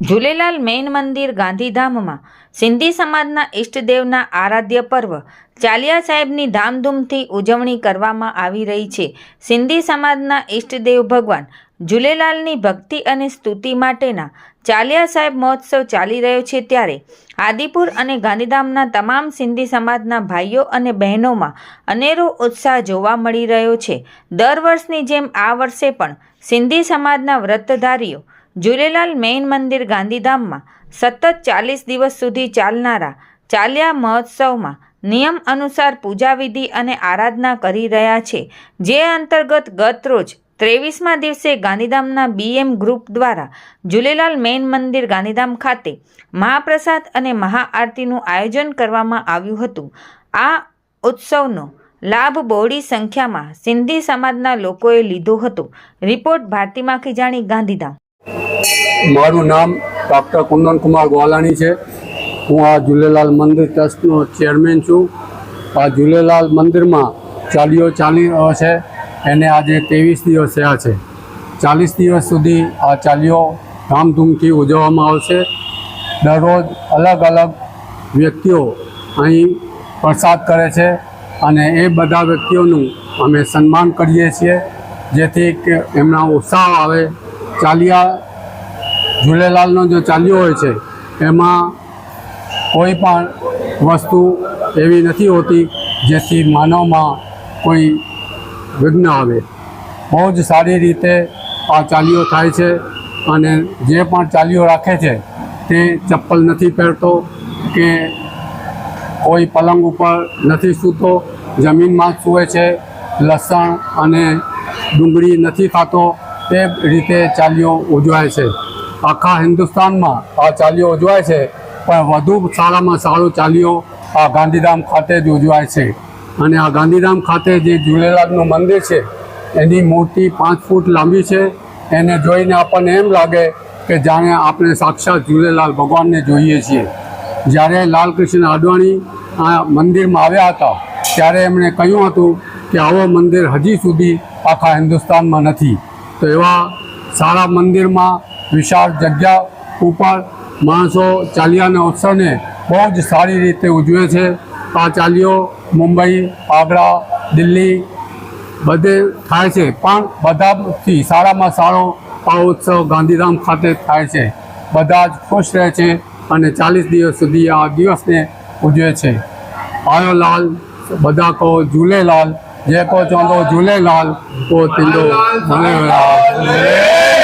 Jhulelal main મંદિર ગાંધીધામમાં સિંધી સમાજના ઈષ્ટદેવના આરાધ્ય પર્વ ચાલિયા સાહેબની ધામધૂમથી ઉજવણી કરવામાં આવી રહી છે. સિંધી સમાજના ઈષ્ટદેવ ભગવાન ઝૂલેલાલની ભક્તિ અને સ્તુતિ માટેના ચાલિયા સાહેબ મહોત્સવ ચાલી રહ્યો છે ત્યારે આદિપુર અને ગાંધીધામના તમામ સિંધી સમાજના ભાઈઓ અને બહેનોમાં અનેરો ઉત્સાહ જોવા મળી રહ્યો છે. દર વર્ષની જેમ આ વર્ષે પણ સિંધી સમાજના વ્રતધારીઓ ઝૂલેલાલ મેઇન મંદિર ગાંધીધામમાં સતત ચાલીસ દિવસ સુધી ચાલનારા ચાલ્યા મહોત્સવમાં નિયમ અનુસાર પૂજાવિધિ અને આરાધના કરી રહ્યા છે, જે અંતર્ગત ગત રોજ ત્રેવીસમા દિવસે ગાંધીધામના બીએમ ગ્રુપ દ્વારા ઝૂલેલાલ મેઇન મંદિર ગાંધીધામ ખાતે મહાપ્રસાદ અને મહાઆરતીનું આયોજન કરવામાં આવ્યું હતું. આ ઉત્સવનો લાભ બહોળી સંખ્યામાં સિંધી સમાજના લોકોએ લીધો હતો. રિપોર્ટ ભારતી માખીજાણી ગાંધીધામ. મારું નામ ડૉક્ટર કુંદનકુમાર ગોલાણી છે. હું આ ઝૂલેલાલ મંદિર ટ્રસ્ટનો ચેરમેન છું. આ ઝૂલેલાલ મંદિરમાં ચાલીઓ ચાલી રહ્યો છે. એને આજે ત્રેવીસ દિવસ થયા છે. ચાલીસ દિવસ સુધી આ ચાલીઓ ધામધૂમથી ઉજવવામાં આવશે. દરરોજ અલગ અલગ વ્યક્તિઓ અહીં પ્રસાદ કરે છે અને એ બધા વ્યક્તિઓનું અમે સન્માન કરીએ છીએ. જેથી કે એમના ઉત્સાહ આવે. ચાલિયા ઝૂલેલાલનો જે ચાલ્યો હોય છે, એમાં કોઈ પણ વસ્તુ એવી નથી હોતી જેથી માનવમાં કોઈ વિઘ્ન આવે. બહુ જ સારી રીતે આ ચાલીઓ થાય છે અને જે પણ ચાલીઓ રાખે છે, તે ચપ્પલ નથી પહેરતો કે કોઈ પલંગ ઉપર નથી સૂતો, જમીનમાં સૂવે છે, લસણ અને ડુંગળી નથી ખાતો, તે રીતે ચાલીઓ ઉજવાય છે. આખા હિન્દુસ્તાનમાં આ ચાલીઓ ઉજવાય છે. પણ વધુ સારામાં સારું ચાલીઓ આ ગાંધીધામ ખાતે જ ઉજવાય છે. અને આ ગાંધીધામ ખાતે જે ઝૂલેલાલનું મંદિર છે, એની મૂર્તિ પાંચ ફૂટ લાંબી છે. એને જોઈને આપણને એમ લાગે કે જાણે આપણે સાક્ષાત ઝૂલેલાલ ભગવાનને જોઈએ છીએ. જ્યારે લાલકૃષ્ણ અડવાણી આ મંદિરમાં આવ્યા હતા, ત્યારે એમણે કહ્યું હતું કે આવો મંદિર હજી સુધી આખા હિન્દુસ્તાનમાં નથી. તો એવા સારા મંદિરમાં વિશાળ જગ્યા ઉપર માણસો ચાલિયાના ઉત્સવને બહુ જ સારી રીતે ઉજવે છે. આ ચાલીઓ મુંબઈ, આગ્રા, દિલ્હી બધે થાય છે. પણ બધાથી સારામાં સારો આ ઉત્સવ ગાંધીધામ ખાતે થાય છે. બધા જ ખુશ રહે છે અને ચાલીસ દિવસ સુધી આ દિવસને ઉજવે છે. આયો લાલ બધા કહો ઝૂલેલાલ, જે કહો ચોંદો ઝૂલેલાલ કહો તિંડો, ઝૂલેલાલ.